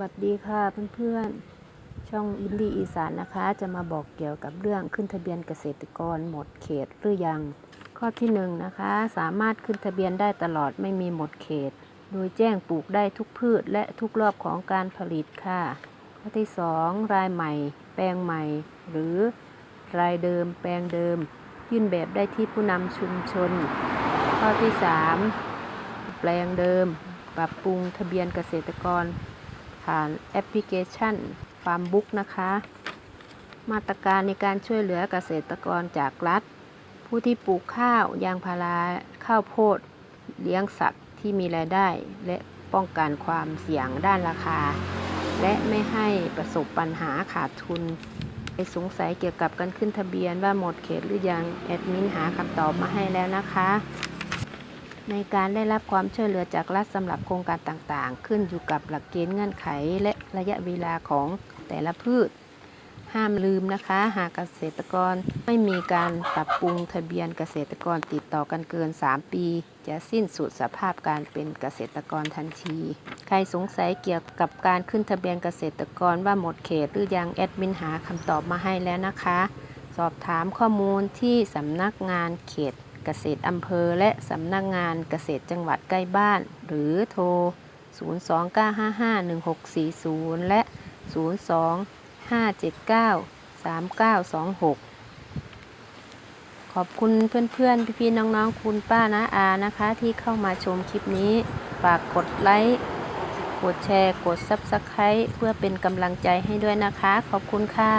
วัสดีค่ะเพื่อนๆ ช่องอินดี้อีสานนะคะ จะมาบอกเกี่ยวกับเรื่องขึ้นทะเบียนเกษตรกรหมดเขตหรือยัง ข้อที่หนึ่งนะคะ สามารถขึ้นทะเบียนได้ตลอดไม่มีหมดเขต โดยแจ้งปลูกได้ทุกพืชและทุกรอบของการผลิตค่ะ ข้อที่สองรายใหม่ แปลงใหม่ หรือรายเดิม แปลงเดิม ยื่นแบบได้ที่ผู้นำชุมชน ข้อที่สามแปลงเดิม ปรับปรุงทะเบียนเกษตรกร ผ่านแอปพลิเคชันฟาร์มบุ๊กนะคะ มาตรการในการช่วยเหลือเกษตรกรจากรัฐ ผู้ที่ปลูกข้าวยางพาราข้าวโพด เลี้ยงสัตว์ที่มีรายได้ และป้องกันความเสี่ยงด้านราคา และไม่ให้ประสบปัญหาขาดทุนใครสงสัยเกี่ยวกับการขึ้นทะเบียนว่าหมดเขตหรือยัง แอดมินหาคำตอบมาให้แล้วนะคะ ในการได้รับความช่วยเหลือจากรัฐสำหรับโครงการต่างๆ ขึ้นอยู่กับหลักเกณฑ์เงื่อนไขและระยะเวลาของแต่ละพืช ห้ามลืมนะคะ หากเกษตรกรไม่มีการปรับปรุงทะเบียนเกษตรกรติดต่อกันเกิน 3 ปี จะสิ้นสุดสภาพการเป็นเกษตรกรทันที ใครสงสัยเกี่ยวกับการขึ้นทะเบียนเกษตรกรว่าหมดเขตหรือยังแอดมินหาคำตอบมาให้แล้วนะคะ สอบถามข้อมูลที่สำนักงานเขต เกษตรอำเภอและสำนักงานเกษตรจังหวัดใกล้บ้าน หรือโทร 029551640 และ 025793926 ขอบคุณเพื่อนๆ พี่ๆ น้องๆ คุณป้านะอานะคะ ที่เข้ามาชมคลิปนี้ ฝากกดไลค์กดแชร์ กด Subscribe เพื่อเป็นกำลังใจให้ด้วยนะคะ ขอบคุณค่ะ